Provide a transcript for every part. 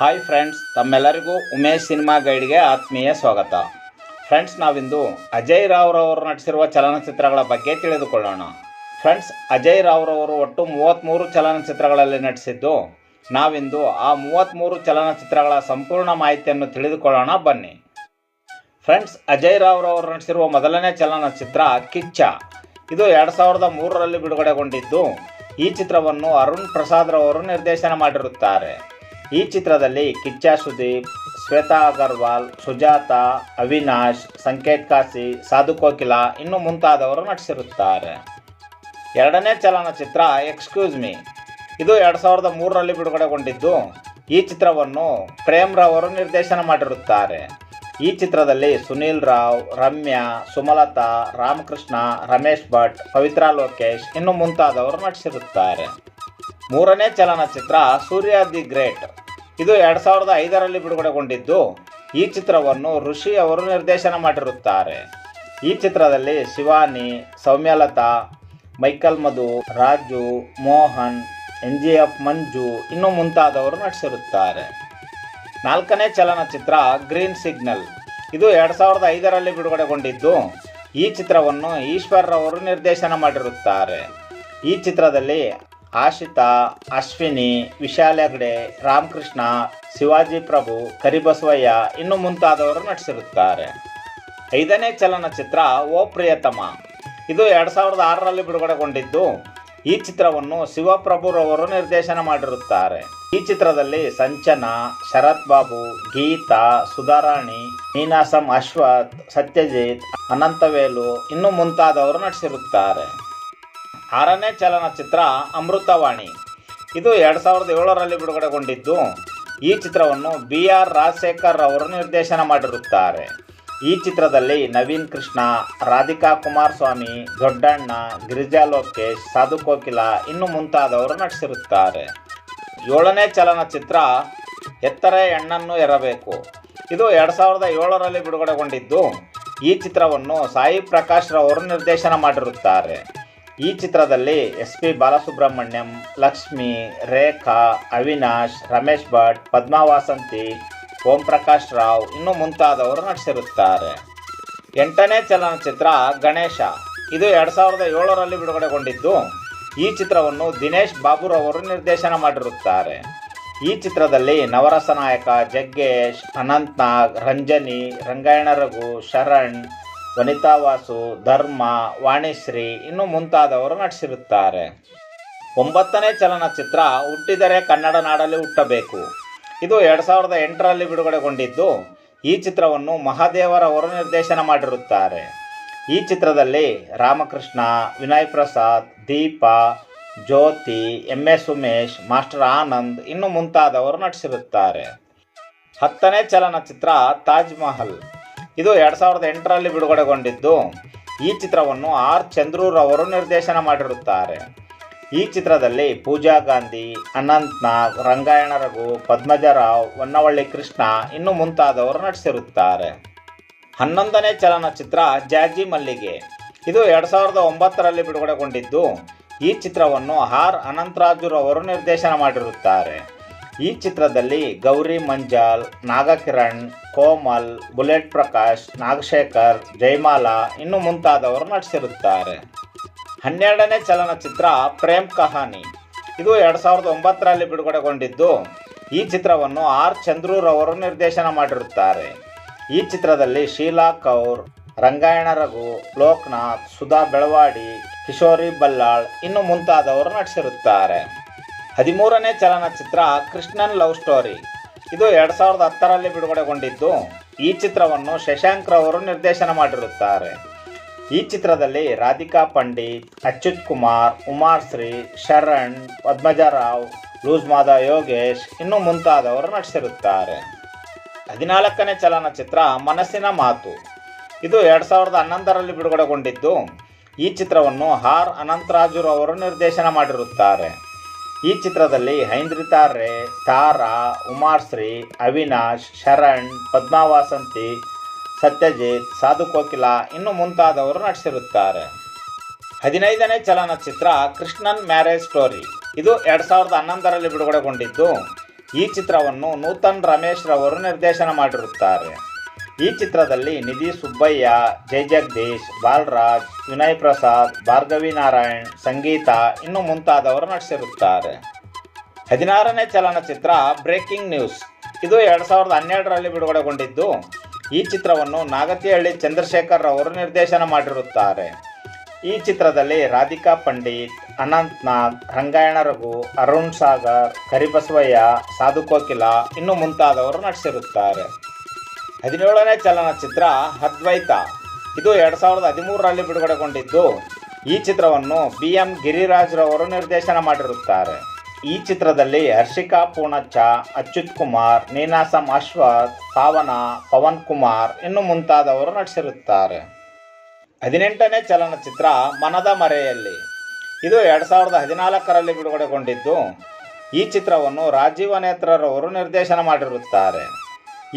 Hi friends ತಮ್ಮೆಲ್ಲರಿಗೂ Umesh cinema ಗೈಡ್ಗೆ ಆತ್ಮೀಯ ಸ್ವಾಗತ. ಫ್ರೆಂಡ್ಸ್ ನಾವಿಂದು ಅಜಯ್ ರಾವ್ ರವರು ನಟಿಸಿರುವ ಚಲನಚಿತ್ರಗಳ ಬಗ್ಗೆ ತಿಳಿದುಕೊಳ್ಳೋಣ. ಫ್ರೆಂಡ್ಸ್ ಅಜಯ್ ರಾವ್ರವರು ಒಟ್ಟು ಮೂವತ್ತ್ಮೂರು ಚಲನಚಿತ್ರಗಳಲ್ಲಿ ನಟಿಸಿದ್ದು, ನಾವಿಂದು ಆ ಮೂವತ್ತ್ಮೂರು ಚಲನಚಿತ್ರಗಳ ಸಂಪೂರ್ಣ ಮಾಹಿತಿಯನ್ನು ತಿಳಿದುಕೊಳ್ಳೋಣ, ಬನ್ನಿ. ಫ್ರೆಂಡ್ಸ್ ಅಜಯ್ ರಾವ್ರವರು ನಟಿಸಿರುವ ಮೊದಲನೇ ಚಲನಚಿತ್ರ ಕಿಚ್ಚ. ಇದು ಎರಡು ಸಾವಿರದ ಮೂರರಲ್ಲಿ ಬಿಡುಗಡೆಗೊಂಡಿದ್ದು, ಈ ಚಿತ್ರವನ್ನು ಅರುಣ್ ಪ್ರಸಾದ್ ರವರು ನಿರ್ದೇಶನ ಮಾಡಿರುತ್ತಾರೆ. ಈ ಚಿತ್ರದಲ್ಲಿ ಕಿಚ್ಚ ಸುದೀಪ್, ಶ್ವೇತಾ ಅಗರ್ವಾಲ್, ಸುಜಾತ, ಅವಿನಾಶ್, ಸಂಕೇತ್ ಕಾಸಿ, ಸಾಧು ಕೋಕಿಲ ಇನ್ನು ಮುಂತಾದವರು ನಟಿಸಿರುತ್ತಾರೆ. ಎರಡನೇ ಚಲನಚಿತ್ರ ಎಕ್ಸ್ಕ್ಯೂಸ್ ಮಿ ಇದು ಎರಡು ಸಾವಿರದ ಮೂರರಲ್ಲಿ ಬಿಡುಗಡೆಗೊಂಡಿದ್ದು. ಈ ಚಿತ್ರವನ್ನು ಪ್ರೇಮ್ ರವರು ನಿರ್ದೇಶನ ಮಾಡಿರುತ್ತಾರೆ. ಈ ಚಿತ್ರದಲ್ಲಿ ಸುನೀಲ್ ರಾವ್, ರಮ್ಯಾ, ಸುಮಲತಾ, ರಾಮಕೃಷ್ಣ, ರಮೇಶ್ ಭಟ್, ಪವಿತ್ರಾ ಲೋಕೇಶ್ ಇನ್ನು ಮುಂತಾದವರು ನಟಿಸಿರುತ್ತಾರೆ. ಮೂರನೇ ಚಲನಚಿತ್ರ ಸೂರ್ಯ ದಿ ಗ್ರೇಟ್. ಇದು ಎರಡು ಸಾವಿರದ ಐದರಲ್ಲಿ ಬಿಡುಗಡೆಗೊಂಡಿದ್ದು, ಈ ಚಿತ್ರವನ್ನು ಋಷಿ ಅವರು ನಿರ್ದೇಶನ ಮಾಡಿರುತ್ತಾರೆ. ಈ ಚಿತ್ರದಲ್ಲಿ Shivani, Soumyalatha, Michael Madhu, Raju, Mohan, N G F, Manju ಇನ್ನೂ ಮುಂತಾದವರು ನಟಿಸಿರುತ್ತಾರೆ. ನಾಲ್ಕನೇ ಚಲನಚಿತ್ರ ಗ್ರೀನ್ ಸಿಗ್ನಲ್. ಇದು ಎರಡು ಸಾವಿರದ ಐದರಲ್ಲಿ ಬಿಡುಗಡೆಗೊಂಡಿದ್ದು, ಈ ಚಿತ್ರವನ್ನು ಈಶ್ವರ್ ಅವರು ನಿರ್ದೇಶನ ಮಾಡಿರುತ್ತಾರೆ. ಈ ಚಿತ್ರದಲ್ಲಿ ಆಶಿತಾ, ಅಶ್ವಿನಿ, ವಿಶಾಲ್ ಹೆಗ್ಡೆ, ರಾಮಕೃಷ್ಣ, ಶಿವಾಜಿ ಪ್ರಭು, ಕರಿಬಸವಯ್ಯ ಇನ್ನು ಮುಂತಾದವರು ನಟಿಸಿರುತ್ತಾರೆ. ಐದನೇ ಚಲನಚಿತ್ರ ಓ ಪ್ರಿಯತಮ. ಇದು ಎರಡು ಸಾವಿರದ ಆರರಲ್ಲಿ ಬಿಡುಗಡೆಗೊಂಡಿದ್ದು, ಈ ಚಿತ್ರವನ್ನು ಶಿವಪ್ರಭುರವರು ನಿರ್ದೇಶನ ಮಾಡಿರುತ್ತಾರೆ. ಈ ಚಿತ್ರದಲ್ಲಿ ಸಂಚನ, ಶರತ್ ಬಾಬು, ಗೀತಾ, ಸುಧಾರಾಣಿ ನೀನಾಸಂ ಅಶ್ವಥ್, ಸತ್ಯಜಿತ್, ಅನಂತವೇಲು ಇನ್ನು ಮುಂತಾದವರು ನಟಿಸಿರುತ್ತಾರೆ. ಆರನೇ ಚಲನಚಿತ್ರ ಅಮೃತವಾಣಿ. ಇದು ಎರಡು ಸಾವಿರದ ಏಳರಲ್ಲಿ ಬಿಡುಗಡೆಗೊಂಡಿದ್ದು. ಈ ಚಿತ್ರವನ್ನು ಬಿ ಆರ್ ರಾಜಶೇಖರ್ ಅವರು ನಿರ್ದೇಶನ ಮಾಡಿರುತ್ತಾರೆ. ಈ ಚಿತ್ರದಲ್ಲಿ ನವೀನ್ ಕೃಷ್ಣ, ರಾಧಿಕಾ ಕುಮಾರಸ್ವಾಮಿ, ದೊಡ್ಡಣ್ಣ, ಗಿರಿಜಾ ಲೋಕೇಶ್, ಸಾಧು ಕೋಕಿಲ ಇನ್ನು ಮುಂತಾದವರು ನಟಿಸಿರುತ್ತಾರೆ. ಏಳನೇ ಚಲನಚಿತ್ರ ಎತ್ತರೆ ಹೆಣ್ಣನ್ನು ಎರಬೇಕು. ಇದು ಎರಡು ಸಾವಿರದ ಏಳರಲ್ಲಿ ಬಿಡುಗಡೆಗೊಂಡಿದ್ದು. ಈ ಚಿತ್ರವನ್ನು ಸಾಯಿ ಪ್ರಕಾಶ್ ರವರು ನಿರ್ದೇಶನ ಮಾಡಿರುತ್ತಾರೆ. ಈ ಚಿತ್ರದಲ್ಲಿ ಎಸ್ ಪಿ ಬಾಲಸುಬ್ರಹ್ಮಣ್ಯಂ, ಲಕ್ಷ್ಮಿ, ರೇಖಾ, ಅವಿನಾಶ್, ರಮೇಶ್ ಭಟ್, ಪದ್ಮಾ ವಾಸಂತಿ, ಓಂ ಪ್ರಕಾಶ್ ರಾವ್ ಇನ್ನು ಮುಂತಾದವರು ನಟಿಸಿರುತ್ತಾರೆ. ಎಂಟನೇ ಚಲನಚಿತ್ರ ಗಣೇಶ. ಇದು ಎರಡು ಸಾವಿರದ ಏಳರಲ್ಲಿ ಬಿಡುಗಡೆಗೊಂಡಿದ್ದು. ಈ ಚಿತ್ರವನ್ನು ದಿನೇಶ್ ಬಾಬುರವರು ನಿರ್ದೇಶನ ಮಾಡಿರುತ್ತಾರೆ. ಈ ಚಿತ್ರದಲ್ಲಿ ನವರಸ ನಾಯಕ ಜಗ್ಗೇಶ್, ಅನಂತ್ನಾಗ್, ರಂಜನಿ ರಂಗಾಯಣ ರಘು, ಶರಣ್ ವನಿತಾ ವಾಸು ಧರ್ಮ, ವಾಣಿಶ್ರೀ ಇನ್ನು ಮುಂತಾದವರು ನಟಿಸಿರುತ್ತಾರೆ. ಒಂಬತ್ತನೇ ಚಲನಚಿತ್ರ ಹುಟ್ಟಿದರೆ ಕನ್ನಡ ನಾಡಲ್ಲಿ ಹುಟ್ಟಬೇಕು. ಇದು ಎರಡು ಸಾವಿರದ ಎಂಟರಲ್ಲಿ ಬಿಡುಗಡೆಗೊಂಡಿದ್ದು. ಈ ಚಿತ್ರವನ್ನು ಮಹಾದೇವರವರು ನಿರ್ದೇಶನ ಮಾಡಿರುತ್ತಾರೆ. ಈ ಚಿತ್ರದಲ್ಲಿ Ramakrishna, Vinay Prasad, Deepa, Jyothi, M S Umesh master Anand ಇನ್ನು ಮುಂತಾದವರು ನಟಿಸಿರುತ್ತಾರೆ. ಹತ್ತನೇ ಚಲನಚಿತ್ರ ತಾಜ್ ಮಹಲ್. ಇದು ಎರಡು ಸಾವಿರದ ಎಂಟರಲ್ಲಿ ಬಿಡುಗಡೆಗೊಂಡಿದ್ದು. ಈ ಚಿತ್ರವನ್ನು ಆರ್. ಚಂದ್ರೂರ್ ಅವರು ನಿರ್ದೇಶನ ಮಾಡಿರುತ್ತಾರೆ. ಈ ಚಿತ್ರದಲ್ಲಿ ಪೂಜಾ ಗಾಂಧಿ, ಅನಂತ್ ನಾಗ್, ರಂಗಾಯಣ ರಘು ಪದ್ಮಜರಾವ್ ಹೊನ್ನವಳ್ಳಿ ಕೃಷ್ಣ ಇನ್ನು ಮುಂತಾದವರು ನಟಿಸಿರುತ್ತಾರೆ. ಹನ್ನೊಂದನೇ ಚಲನಚಿತ್ರ ಜಾಜಿ ಮಲ್ಲಿಗೆ. ಇದು ಎರಡು ಸಾವಿರದ ಒಂಬತ್ತರಲ್ಲಿ ಬಿಡುಗಡೆಗೊಂಡಿದ್ದು. ಈ ಚಿತ್ರವನ್ನು ಆರ್. ಅನಂತರಾಜುರವರು ನಿರ್ದೇಶನ ಮಾಡಿರುತ್ತಾರೆ. ಈ ಚಿತ್ರದಲ್ಲಿ ಗೌರಿ ಮಂಜಾಲ್, ನಾಗಕಿರಣ್ ಕೋಮಲ್, ಬುಲೆಟ್ ಪ್ರಕಾಶ್, ನಾಗಶೇಖರ್, ಜಯಮಾಲಾ ಇನ್ನು ಮುಂತಾದವರು ನಟಿಸಿರುತ್ತಾರೆ. ಹನ್ನೆರಡನೇ ಚಲನಚಿತ್ರ ಪ್ರೇಮ್ ಕಹಾನಿ. ಇದು ಎರಡು ಸಾವಿರದ ಒಂಬತ್ತರಲ್ಲಿ ಬಿಡುಗಡೆಗೊಂಡಿದ್ದು. ಈ ಚಿತ್ರವನ್ನು ಆರ್. ಚಂದ್ರೂರವರು ನಿರ್ದೇಶನ ಮಾಡಿರುತ್ತಾರೆ. ಈ ಚಿತ್ರದಲ್ಲಿ ಶೀಲಾ ಕೌರ್, ರಂಗಾಯಣ ರಘು, ಲೋಕನಾಥ್, ಸುಧಾ ಬೆಳವಾಡಿ, ಕಿಶೋರಿ ಬಲ್ಲಾಳ್ ಇನ್ನು ಮುಂತಾದವರು ನಟಿಸಿರುತ್ತಾರೆ. ಹದಿಮೂರನೇ ಚಲನಚಿತ್ರ ಕೃಷ್ಣನ್ ಲವ್ ಸ್ಟೋರಿ. ಇದು ಎರಡು ಸಾವಿರದ ಹತ್ತರಲ್ಲಿ ಬಿಡುಗಡೆಗೊಂಡಿದ್ದು. ಈ ಚಿತ್ರವನ್ನು ಶಶಾಂಕ್ ರವರು ನಿರ್ದೇಶನ ಮಾಡಿರುತ್ತಾರೆ. ಈ ಚಿತ್ರದಲ್ಲಿ ರಾಧಿಕಾ ಪಂಡಿತ್, ಅಚ್ಯುತ್ ಕುಮಾರ್, ಉಮಾರ್ ಶ್ರೀ, ಶರಣ್, ಪದ್ಮಜರಾವ್ ಲೂಸ್ ಮಾದ ಯೋಗೇಶ್ ಇನ್ನು ಮುಂತಾದವರು ನಟಿಸಿರುತ್ತಾರೆ. ಹದಿನಾಲ್ಕನೇ ಚಲನಚಿತ್ರ ಮನಸ್ಸಿನ ಮಾತು. ಇದು ಎರಡು ಸಾವಿರದ ಹನ್ನೊಂದರಲ್ಲಿ ಬಿಡುಗಡೆಗೊಂಡಿದ್ದು. ಈ ಚಿತ್ರವನ್ನು ಆರ್ ಅನಂತರಾಜು ಅವರು ನಿರ್ದೇಶನ ಮಾಡಿರುತ್ತಾರೆ. ಈ ಚಿತ್ರದಲ್ಲಿ ಹೈಂದ್ರಿತಾ ರೇ, ತಾರಾ ಉಮಾರ್ಶ್ರೀ ಅವಿನಾಶ್, ಶರಣ್, ಪದ್ಮಾವಾಸಂತಿ, ಸತ್ಯಜಿತ್ ಸಾಧು ಕೋಕಿಲ ಇನ್ನು ಮುಂತಾದವರು ನಟಿಸಿರುತ್ತಾರೆ. ಹದಿನೈದನೇ ಚಲನಚಿತ್ರ ಕೃಷ್ಣನ್ ಮ್ಯಾರೇಜ್ ಸ್ಟೋರಿ. ಇದು ಎರಡು ಸಾವಿರದ ಹನ್ನೊಂದರಲ್ಲಿ ಬಿಡುಗಡೆಗೊಂಡಿದ್ದು. ಈ ಚಿತ್ರವನ್ನು ನೂತನ್ ರಮೇಶ್ ರವರು ನಿರ್ದೇಶನ ಮಾಡಿರುತ್ತಾರೆ. ಈ ಚಿತ್ರದಲ್ಲಿ ನಿಧಿ ಸುಬ್ಬಯ್ಯ ಜೈ ಜಗದೀಶ್ ಬಾಲರಾಜ್, ವಿನಯ್ ಪ್ರಸಾದ್, ಭಾರ್ಗವಿ ನಾರಾಯಣ್, ಸಂಗೀತ, ಇನ್ನು ಮುಂತಾದವರು ನಟಿಸಿರುತ್ತಾರೆ. ಹದಿನಾರನೇ ಚಲನಚಿತ್ರ ಬ್ರೇಕಿಂಗ್ ನ್ಯೂಸ್. ಇದು ಎರಡು ಸಾವಿರದ ಹನ್ನೆರಡರಲ್ಲಿ ಬಿಡುಗಡೆಗೊಂಡಿದ್ದು. ಈ ಚಿತ್ರವನ್ನು ನಾಗತಿಹಳ್ಳಿ ಚಂದ್ರಶೇಖರ್ ಅವರು ನಿರ್ದೇಶನ ಮಾಡಿರುತ್ತಾರೆ. ಈ ಚಿತ್ರದಲ್ಲಿ ರಾಧಿಕಾ ಪಂಡಿತ್ ಅನಂತ್ ನಾಗ್ ರಂಗಾಯಣ ರಘು, ಅರುಣ್ ಸಾಗರ್, ಕರಿಬಸವಯ್ಯ, ಸಾಧು ಕೋಕಿಲ, ಇನ್ನು ಮುಂತಾದವರು ನಟಿಸಿರುತ್ತಾರೆ. ಹದಿನೇಳನೇ ಚಲನಚಿತ್ರ ಅದ್ವೈತ. ಇದು ಎರಡು ಸಾವಿರದ ಹದಿಮೂರರಲ್ಲಿ ಬಿಡುಗಡೆಗೊಂಡಿದ್ದು. ಈ ಚಿತ್ರವನ್ನು ಬಿ ಎಂ ಗಿರಿರಾಜ್ರವರು ನಿರ್ದೇಶನ ಮಾಡಿರುತ್ತಾರೆ. ಈ ಚಿತ್ರದಲ್ಲಿ ಹರ್ಷಿಕಾ ಪೂಣಚ್ಚ, ಅಚ್ಯುತ್ ಕುಮಾರ್, ನೀನಾಸಂ ಅಶ್ವಥ್ ಪಾವನ ಪವನ್ ಕುಮಾರ್ ಇನ್ನು ಮುಂತಾದವರು ನಟಿಸಿರುತ್ತಾರೆ. ಹದಿನೆಂಟನೇ ಚಲನಚಿತ್ರ ಮನದ ಮರೆಯಲ್ಲಿ. ಇದು ಎರಡು ಸಾವಿರದ ಹದಿನಾಲ್ಕರಲ್ಲಿ ಬಿಡುಗಡೆಗೊಂಡಿದ್ದು. ಈ ಚಿತ್ರವನ್ನು ರಾಜೀವ ನೇತ್ರರವರು ನಿರ್ದೇಶನ ಮಾಡಿರುತ್ತಾರೆ.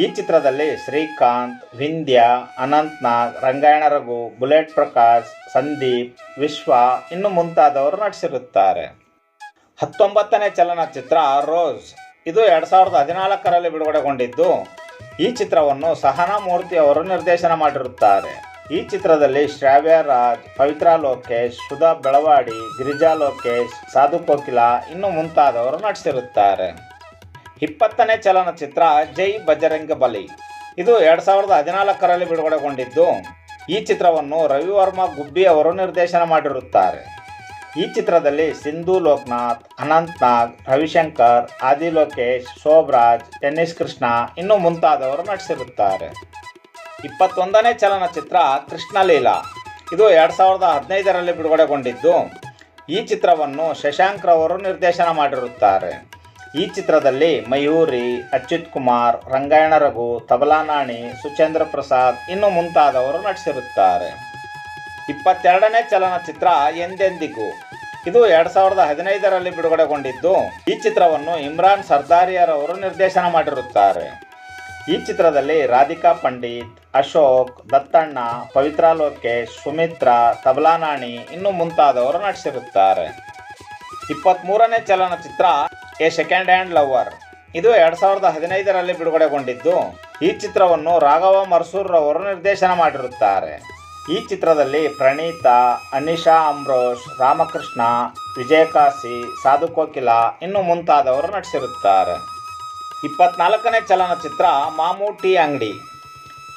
ಈ ಚಿತ್ರದಲ್ಲಿ ಶ್ರೀಕಾಂತ್ ವಿಂಧ್ಯ ಅನಂತ್ ನಾಗ್ ರಂಗಾಯಣ ರಘು, ಬುಲೆಟ್ ಪ್ರಕಾಶ್, ಸಂದೀಪ್, ವಿಶ್ವ ಇನ್ನು ಮುಂತಾದವರು ನಟಿಸಿರುತ್ತಾರೆ. ಹತ್ತೊಂಬತ್ತನೇ ಚಲನಚಿತ್ರ ರೋಸ್ ಇದು ಎರಡು ಸಾವಿರದ ಹದಿನಾಲ್ಕರಲ್ಲಿ ಬಿಡುಗಡೆಗೊಂಡಿದ್ದು. ಈ ಚಿತ್ರವನ್ನು ಸಹನಾ ಮೂರ್ತಿ ಅವರು ನಿರ್ದೇಶನ ಮಾಡಿರುತ್ತಾರೆ. ಈ ಚಿತ್ರದಲ್ಲಿ ಶ್ರಾವ್ಯ ರಾಜ್, ಪವಿತ್ರಾ ಲೋಕೇಶ್, ಸುಧಾ ಬೆಳವಾಡಿ, ಗಿರಿಜಾ ಲೋಕೇಶ್, ಸಾಧು ಕೋಕಿಲಾ ಇನ್ನು ಮುಂತಾದವರು ನಟಿಸಿರುತ್ತಾರೆ. ಇಪ್ಪತ್ತನೇ ಚಲನಚಿತ್ರ ಜೈ ಬಜರಂಗ ಬಲಿ. ಇದು ಎರಡು ಸಾವಿರದ ಹದಿನಾಲ್ಕರಲ್ಲಿ ಬಿಡುಗಡೆಗೊಂಡಿದ್ದು. ಈ ಚಿತ್ರವನ್ನು ರವಿವರ್ಮ ಗುಬ್ಬಿ ಅವರು ನಿರ್ದೇಶನ ಮಾಡಿರುತ್ತಾರೆ. ಈ ಚಿತ್ರದಲ್ಲಿ ಸಿಂಧು ಲೋಕನಾಥ್, ಅನಂತ್ ನಾಗ್, ರವಿಶಂಕರ್, ಆದಿ ಲೋಕೇಶ್, ಶೋಭರಾಜ್ ಟೆನ್ನಿಸ್ ಕೃಷ್ಣ ಇನ್ನು ಮುಂತಾದವರು ನಟಿಸಿರುತ್ತಾರೆ. ಇಪ್ಪತ್ತೊಂದನೇ ಚಲನಚಿತ್ರ ಕೃಷ್ಣಲೀಲಾ. ಇದು ಎರಡು ಸಾವಿರದ ಹದಿನೈದರಲ್ಲಿ ಬಿಡುಗಡೆಗೊಂಡಿದ್ದು. ಈ ಚಿತ್ರವನ್ನು ಶಶಾಂಕ್ ರವರು ನಿರ್ದೇಶನ ಮಾಡಿರುತ್ತಾರೆ. ಈ ಚಿತ್ರದಲ್ಲಿ ಮಯೂರಿ, ಅಚ್ಯುತ್ ಕುಮಾರ್, ರಂಗಾಯಣ ರಘು ತಬಲಾನಾಣಿ ಸುಚೇಂದ್ರ ಪ್ರಸಾದ್ ಇನ್ನು ಮುಂತಾದವರು ನಟಿಸಿರುತ್ತಾರೆ. ಇಪ್ಪತ್ತೆರಡನೇ ಚಲನಚಿತ್ರ ಎಂದೆಂದಿಗೂ. ಇದು ಎರಡು ಸಾವಿರದ ಹದಿನೈದರಲ್ಲಿ ಬಿಡುಗಡೆಗೊಂಡಿದ್ದು. ಈ ಚಿತ್ರವನ್ನು ಇಮ್ರಾನ್ ಸರ್ದಾರಿಯರವರು ನಿರ್ದೇಶನ ಮಾಡಿರುತ್ತಾರೆ. ಈ ಚಿತ್ರದಲ್ಲಿ ರಾಧಿಕಾ ಪಂಡಿತ್, ಅಶೋಕ್, ದತ್ತಣ್ಣ, ಪವಿತ್ರ ಲೋಕೇಶ್, ಸುಮಿತ್ರಾ ತಬಲಾನಾಣಿ ಇನ್ನು ಮುಂತಾದವರು ನಟಿಸಿರುತ್ತಾರೆ. ಇಪ್ಪತ್ತ್ಮೂರನೇ ಚಲನಚಿತ್ರ ಎ ಸೆಕೆಂಡ್ ಹ್ಯಾಂಡ್ ಲವರ್. ಇದು ಎರಡು ಸಾವಿರದ ಹದಿನೈದರಲ್ಲಿ ಬಿಡುಗಡೆಗೊಂಡಿದ್ದು. ಈ ಚಿತ್ರವನ್ನು ರಾಘವ ಮರ್ಸೂರ್ ರವರು ನಿರ್ದೇಶನ ಮಾಡಿರುತ್ತಾರೆ. ಈ ಚಿತ್ರದಲ್ಲಿ ಪ್ರಣೀತಾ, ಅನಿಶಾ ಅಂಬ್ರೋಷ್, ರಾಮಕೃಷ್ಣ, ವಿಜಯಕಾಶಿ, ಸಾಧು ಕೋಕಿಲ ಇನ್ನು ಮುಂತಾದವರು ನಟಿಸಿರುತ್ತಾರೆ. ಇಪ್ಪತ್ನಾಲ್ಕನೇ ಚಲನಚಿತ್ರ ಮಾಮೂಟಿ ಅಂಗಡಿ.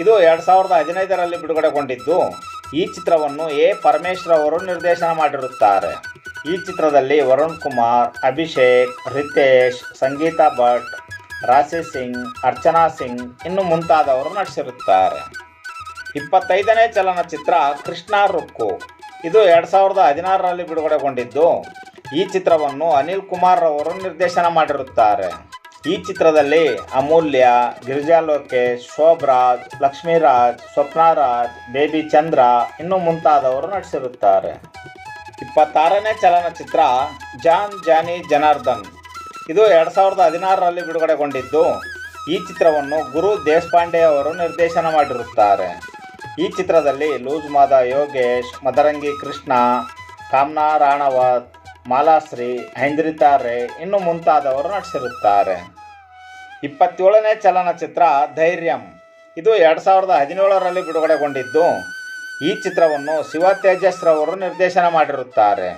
ಇದು ಎರಡು ಸಾವಿರದ ಹದಿನೈದರಲ್ಲಿ ಬಿಡುಗಡೆಗೊಂಡಿದ್ದು. ಈ ಚಿತ್ರವನ್ನು ಎ ಪರಮೇಶ್ವರ್ ಅವರು ನಿರ್ದೇಶನ ಮಾಡಿರುತ್ತಾರೆ. ಈ ಚಿತ್ರದಲ್ಲಿ ವರುಣ್ ಕುಮಾರ್, ಅಭಿಷೇಕ್, ರಿತೇಶ್, ಸಂಗೀತಾ ಭಟ್, ರಾಶಿ ಸಿಂಗ್, ಅರ್ಚನಾ ಸಿಂಗ್ ಇನ್ನು ಮುಂತಾದವರು ನಟಿಸಿರುತ್ತಾರೆ. ಇಪ್ಪತ್ತೈದನೇ ಚಲನಚಿತ್ರ ಕೃಷ್ಣ ರುಕ್ಕು. ಇದು ಎರಡು ಸಾವಿರದ ಹದಿನಾರರಲ್ಲಿ ಬಿಡುಗಡೆಗೊಂಡಿದ್ದು. ಈ ಚಿತ್ರವನ್ನು ಅನಿಲ್ ಕುಮಾರ್ ಅವರು ನಿರ್ದೇಶನ ಮಾಡಿರುತ್ತಾರೆ. ಈ ಚಿತ್ರದಲ್ಲಿ ಅಮೂಲ್ಯ, ಗಿರಿಜಾ ಲೋಕೇಶ್, ಶೋಭರಾಜ್, ಲಕ್ಷ್ಮೀರಾಜ್, ಸ್ವಪ್ನರಾಜ್, ಬೇಬಿ ಚಂದ್ರ ಇನ್ನು ಮುಂತಾದವರು ನಟಿಸಿರುತ್ತಾರೆ. ಇಪ್ಪತ್ತಾರನೇ ಚಲನಚಿತ್ರ ಜಾನ್, ಜಾನಿ, ಜನಾರ್ದನ್. ಇದು ಎರಡು ಸಾವಿರದ ಹದಿನಾರರಲ್ಲಿ ಬಿಡುಗಡೆಗೊಂಡಿದ್ದು. ಈ ಚಿತ್ರವನ್ನು ಗುರು ದೇಶಪಾಂಡೆ ಅವರು ನಿರ್ದೇಶನ ಮಾಡಿರುತ್ತಾರೆ. ಈ ಚಿತ್ರದಲ್ಲಿ ಲೂಜ್ ಮಾದ ಯೋಗೇಶ್, ಮದರಂಗಿ ಕೃಷ್ಣ, ಕಾಮ್ನಾ ರಾಣವತ್, ಮಾಲಾಶ್ರೀ ಹೈಂದ್ರಿತಾರೆ ಇನ್ನು ಮುಂತಾದವರು ನಟಿಸಿರುತ್ತಾರೆ. ಇಪ್ಪತ್ತೇಳನೇ ಚಲನಚಿತ್ರ ಧೈರ್ಯಂ. ಇದು ಎರಡು ಸಾವಿರದ ಹದಿನೇಳರಲ್ಲಿ ಬಿಡುಗಡೆಗೊಂಡಿದ್ದು. ಈ ಚಿತ್ರವನ್ನು ಶಿವ ತೇಜಸ್ರವರು ನಿರ್ದೇಶನ ಮಾಡಿರುತ್ತಾರೆ.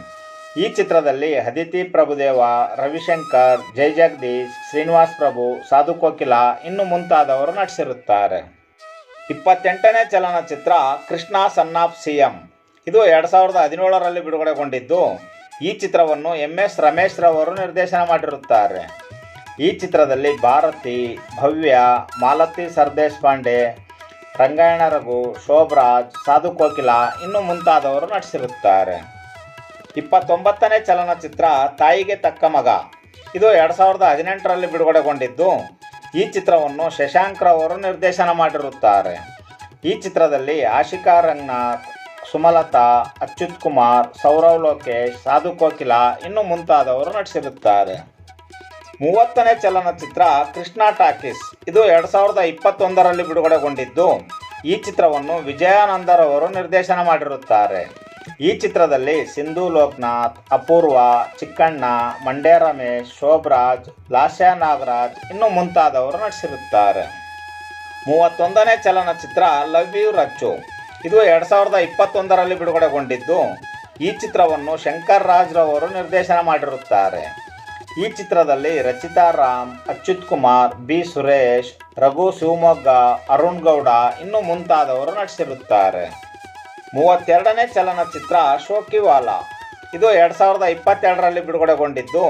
ಈ ಚಿತ್ರದಲ್ಲಿ ಅದಿತಿ ಪ್ರಭುದೇವ, ರವಿಶಂಕರ್, ಜೈ ಜಗದೀಶ್, ಶ್ರೀನಿವಾಸ್ ಪ್ರಭು, ಸಾಧು ಕೋಕಿಲ ಇನ್ನು ಮುಂತಾದವರು ನಟಿಸಿರುತ್ತಾರೆ. ಇಪ್ಪತ್ತೆಂಟನೇ ಚಲನಚಿತ್ರ Krishna son of C M ಇದು ಎರಡು ಸಾವಿರದ ಹದಿನೇಳರಲ್ಲಿ ಬಿಡುಗಡೆಗೊಂಡಿದ್ದು, ಈ ಚಿತ್ರವನ್ನು ಎಂ ಎಸ್ ರಮೇಶ್ ರವರು ನಿರ್ದೇಶನ ಮಾಡಿರುತ್ತಾರೆ. ಈ ಚಿತ್ರದಲ್ಲಿ ಭಾರತಿ, ಭವ್ಯ, ಮಾಲತಿ ಸರ್ದೇಶ್ ಪಾಂಡೆ ರಂಗಾಯಣ ರಘು, ಶೋಭರಾಜ್, ಸಾಧು ಕೋಕಿಲ ಇನ್ನು ಮುಂತಾದವರು ನಟಿಸಿರುತ್ತಾರೆ. ಇಪ್ಪತ್ತೊಂಬತ್ತನೇ ಚಲನಚಿತ್ರ ತಾಯಿಗೆ ತಕ್ಕ ಮಗ. ಇದು ಎರಡು ಸಾವಿರದ ಹದಿನೆಂಟರಲ್ಲಿ ಬಿಡುಗಡೆಗೊಂಡಿದ್ದು, ಈ ಚಿತ್ರವನ್ನು ಶಶಾಂಕ್ ಅವರು ನಿರ್ದೇಶನ ಮಾಡಿರುತ್ತಾರೆ. ಈ ಚಿತ್ರದಲ್ಲಿ ಆಶಿಕಾ ರಂಗನಾಥ್, ಸುಮಲತಾ, ಅಚ್ಯುತ್ ಕುಮಾರ್, ಸೌರವ್ ಲೋಕೇಶ್, ಸಾಧು ಕೋಕಿಲ ಇನ್ನು ಮುಂತಾದವರು ನಟಿಸಿರುತ್ತಾರೆ. ಮೂವತ್ತನೇ ಚಲನಚಿತ್ರ ಕೃಷ್ಣ ಟಾಕೀಸ್. ಇದು ಎರಡು ಸಾವಿರದ ಇಪ್ಪತ್ತೊಂದರಲ್ಲಿ ಬಿಡುಗಡೆಗೊಂಡಿದ್ದು. ಈ ಚಿತ್ರವನ್ನು ವಿಜಯಾನಂದರವರು ನಿರ್ದೇಶನ ಮಾಡಿರುತ್ತಾರೆ. ಈ ಚಿತ್ರದಲ್ಲಿ ಸಿಂಧು ಲೋಕನಾಥ್, ಅಪೂರ್ವ, ಚಿಕ್ಕಣ್ಣ, ಮಂಡ್ಯ ರಮೇಶ್, ಶೋಭರಾಜ್, ಲಾಸ್ಯ ನಾಗರಾಜ್ ಇನ್ನು ಮುಂತಾದವರು ನಟಿಸಿರುತ್ತಾರೆ. ಮೂವತ್ತೊಂದನೇ ಚಲನಚಿತ್ರ ಲವ್ ಯು ರಚ್ಚು ಇದು ಎರಡು ಸಾವಿರದ ಇಪ್ಪತ್ತೊಂದರಲ್ಲಿ ಬಿಡುಗಡೆಗೊಂಡಿದ್ದು. ಈ ಚಿತ್ರವನ್ನು ಶಂಕರ್ ರಾಜ್ರವರು ನಿರ್ದೇಶನ ಮಾಡಿರುತ್ತಾರೆ. ಈ ಚಿತ್ರದಲ್ಲಿ ರಚಿತಾ ರಾಮ್, ಅಚ್ಯುತ್ ಕುಮಾರ್, ಬಿ ಸುರೇಶ್, ರಘು ಶಿವಮೊಗ್ಗ, ಅರುಣ್ ಗೌಡ ಇನ್ನು ಮುಂತಾದವರು ನಟಿಸಿರುತ್ತಾರೆ. ಮೂವತ್ತೆರಡನೇ ಚಲನಚಿತ್ರ ಶೋಕಿವಾಲಾ ಇದು ಎರಡು ಸಾವಿರದ ಇಪ್ಪತ್ತೆರಡರಲ್ಲಿ ಬಿಡುಗಡೆಗೊಂಡಿದ್ದು.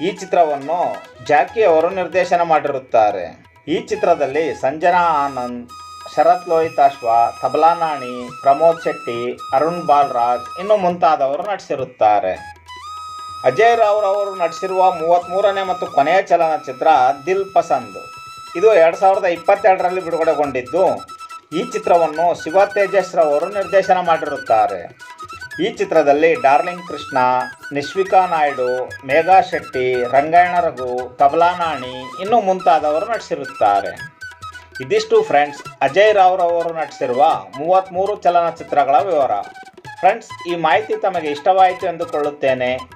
ಈ ಚಿತ್ರವನ್ನು ಜಾಕಿ ಅವರು ನಿರ್ದೇಶನ ಮಾಡಿರುತ್ತಾರೆ. ಈ ಚಿತ್ರದಲ್ಲಿ ಸಂಜನಾ ಆನಂದ್, ಶರತ್ ಲೋಹಿತಾಶ್ವ ತಬಲಾನಾಣಿ ಪ್ರಮೋದ್ ಶೆಟ್ಟಿ, ಅರುಣ್ ಬಾಲ್ರಾಜ್ ಇನ್ನು ಮುಂತಾದವರು ನಟಿಸಿರುತ್ತಾರೆ. ಅಜಯ್ ರಾವ್ ಅವರು ನಟಿಸಿರುವ ಮೂವತ್ತ್ಮೂರನೇ ಮತ್ತು ಕೊನೆಯ ಚಲನಚಿತ್ರ ದಿಲ್ ಪಸಂದ್. ಇದು ಎರಡು ಸಾವಿರದ ಇಪ್ಪತ್ತೆರಡರಲ್ಲಿ ಬಿಡುಗಡೆಗೊಂಡಿದ್ದು, ಈ ಚಿತ್ರವನ್ನು ಶಿವ ತೇಜಸ್ ಅವರು ನಿರ್ದೇಶನ ಮಾಡಿರುತ್ತಾರೆ. ಈ ಚಿತ್ರದಲ್ಲಿ ಡಾರ್ಲಿಂಗ್ ಕೃಷ್ಣ, ನಿಶ್ವಿಕಾ ನಾಯ್ಡು, ಮೇಘಾ ಶೆಟ್ಟಿ, ರಂಗಾಯಣ ರಘು ತಬಲಾನಾಣಿ ಇನ್ನೂ ಮುಂತಾದವರು ನಟಿಸಿರುತ್ತಾರೆ. ಇದಿಷ್ಟು ಫ್ರೆಂಡ್ಸ್, ಅಜಯ್ ರಾವ್ ಅವರು ನಟಿಸಿರುವ ಮೂವತ್ತ್ಮೂರು ಚಲನಚಿತ್ರಗಳ ವಿವರ. ಫ್ರೆಂಡ್ಸ್, ಈ ಮಾಹಿತಿ ತಮಗೆ ಇಷ್ಟವಾಯಿತು ಎಂದುಕೊಳ್ಳುತ್ತೇನೆ.